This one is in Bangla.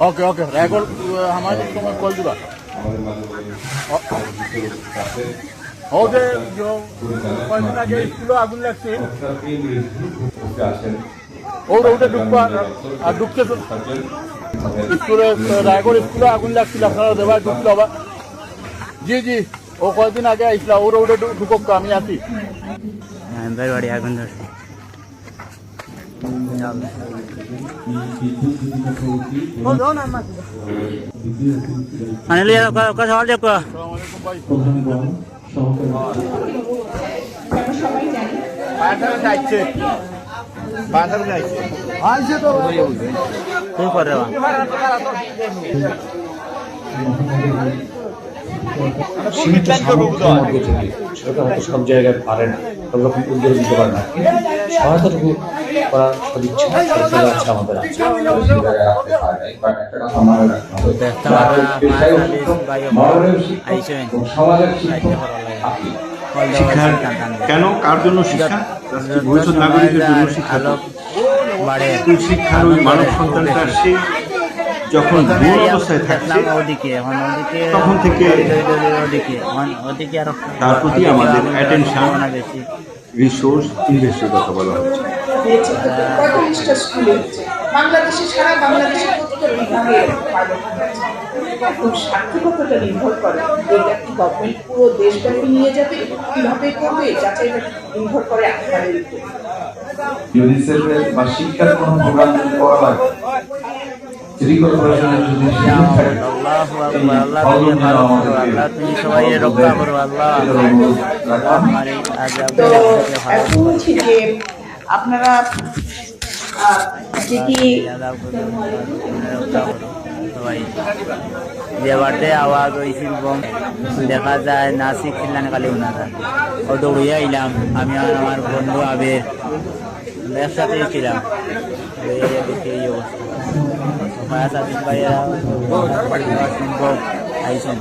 ओके ओके रायगढ़ हमारे तुम्हें कॉल दिबा हो যে কয়েকদিন আগে স্কুলে আগুন লাগছে ওর ওটা ঢুকবা আর ঢুকতে তো স্কুলে রায়গড় স্কুলে আগুন লাগছিল আপনারা দেবার ঢুকছিল আবার জি জি ও কয়েকদিন আগে আইছিল ওর ওটা ঢুকক আমি আসি মেম্বার বাড়ি আগুন ধরছে মানে কথা সকাল দেখো আসসালামু আলাইকুম সীমিত সামর্থ্যের মধ্যে থেকে। সেটা হয়তো সব জায়গায় পারে না। সব রকম উদ্যোগ নিতে পারে না। সহায়তাটুকু করার সদিচ্ছা আছে। আমাদের শিক্ষার কেন? কার জন্য শিক্ষা? ভবিষ্যৎ নাগরিকের জন্য শিক্ষা। শিক্ষার ওই মানব সন্তানটা সে যখন ভুল অবস্থায় থাকছে তখন থেকে- তার প্রতি আমাদের attention রিসোর্স ইনভেস্টের কথা বলা হচ্ছে। বাংলাদেশে সারা বাংলাদেশে প্রত্যেকটা বিভাগে হচ্ছে সার্থকতাটা নির্ভর করে। এটা কি গভর্নমেন্ট পুরো দেশব্যাপী নিয়ে যাবে কীভাবে করবে যাচাইটা নির্ভর করে আপনাদের উপর। ইউনিসেফের বা শিক্ষার কোনো প্রোগ্রাম করা সিটি কর্পোরেশনের যদি সুযোগ থাকে, তো এখন যে আপনারা যে আওয়াজ হয়েছিল বম দেখা যায় নাসিক খিল্লান কালি ওনারা। ও দৌড়িয়ে আইলাম আমি আর আমার বন্ধু আবের একসাথে ছিলাম এই অবস্থা। મારા સાથે ભાઈ આવી છે